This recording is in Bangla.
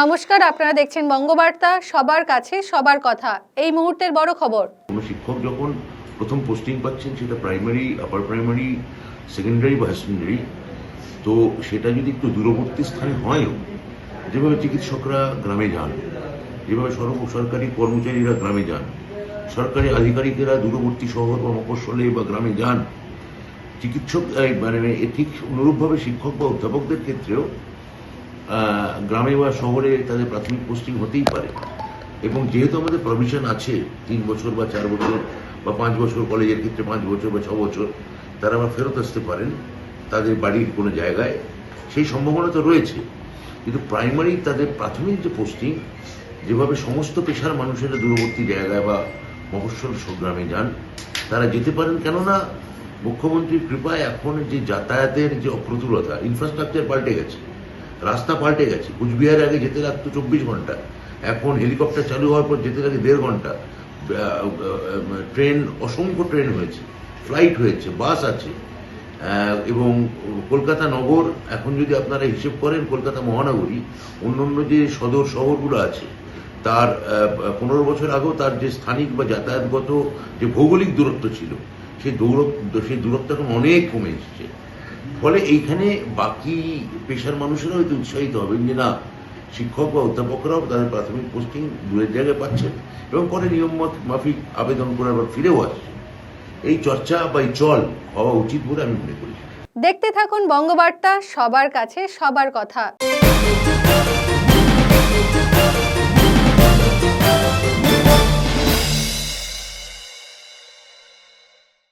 নমস্কার, আপনারা দেখছেন বঙ্গবার্তা, সবার কাছে সবার কথা। এই মুহূর্তের বড় খবর। কোনো শিক্ষক যখন প্রথম পোস্টিং পাচ্ছেন, সেটা প্রাইমারি আপার প্রাইমারি সেকেন্ডারি বা সেকেন্ডারি তো সেটা যদি একটু দূরবর্তী স্থানে হয়ও, যেভাবে চিকিৎসকরা গ্রামে যান, যেভাবে সরকারি কর্মচারীরা গ্রামে যান, সরকারি আধিকারিকেরা দূরবর্তী শহর বা মফস্বলে বা গ্রামে যান, চিকিৎসক মানে এ ঠিক অনুরূপভাবে শিক্ষক বা অধ্যাপকদের ক্ষেত্রেও গ্রামে বা শহরে তাদের প্রাথমিক পোস্টিং হতেই পারে। এবং যেহেতু আমাদের পারমিশন আছে, তিন বছর বা চার বছর বা পাঁচ বছর কলেজের ক্ষেত্রে পাঁচ বছর বা ছ বছর, তারা আবার ফেরত আসতে পারেন তাদের বাড়ির কোনো জায়গায়। সেই সম্ভাবনা তো রয়েছে। কিন্তু প্রাইমারি তাদের প্রাথমিক যে পোস্টিং যেভাবে সমস্ত পেশার মানুষেরা দূরবর্তী জায়গায় বা মফস্বল গ্রামে যান, তারা যেতে পারেন। কেননা মুখ্যমন্ত্রীর কৃপায় এখন যে যাতায়াতের যে অপ্রতুলতা ইনফ্রাস্ট্রাকচার পাল্টে গেছে। রাস্তা পাল্টে গেছে। কুচবিহারে আগে যেতে লাগতো চব্বিশ ঘণ্টা। এখন হেলিকপ্টার চালু হওয়ার পর যেতে লাগে দেড় ঘণ্টা। ট্রেন, অসংখ্য ট্রেন হয়েছে। ফ্লাইট হয়েছে, বাস আছে। এবং কলকাতা নগর, এখন যদি আপনারা হিসেব করেন কলকাতা মহানগরী অন্য অন্য যে সদর শহরগুলো আছে, তার পনেরো বছর আগেও তার যে স্থানিক বা যাতায়াতগত যে ভৌগোলিক দূরত্ব ছিল, সেই দূরত্ব সেই দূরত্ব এখন অনেক কমে এসেছে। ফলে এইখানে বাকি পেশার মানুষেরাও এতে উৎসাহিত হবেন যে না, শিক্ষক বা অধ্যাপকরাও তাদের প্রাথমিক পোস্টিং দূরের জায়গায় পাচ্ছেন এবং পরে নিয়ম মাফিক আবেদন করে আবার ফিরেও আসছে এই চর্চা বা এই চল হওয়া উচিত বলে আমি মনে করি। দেখতে থাকুন বঙ্গবার্তা, সবার কাছে সবার কথা।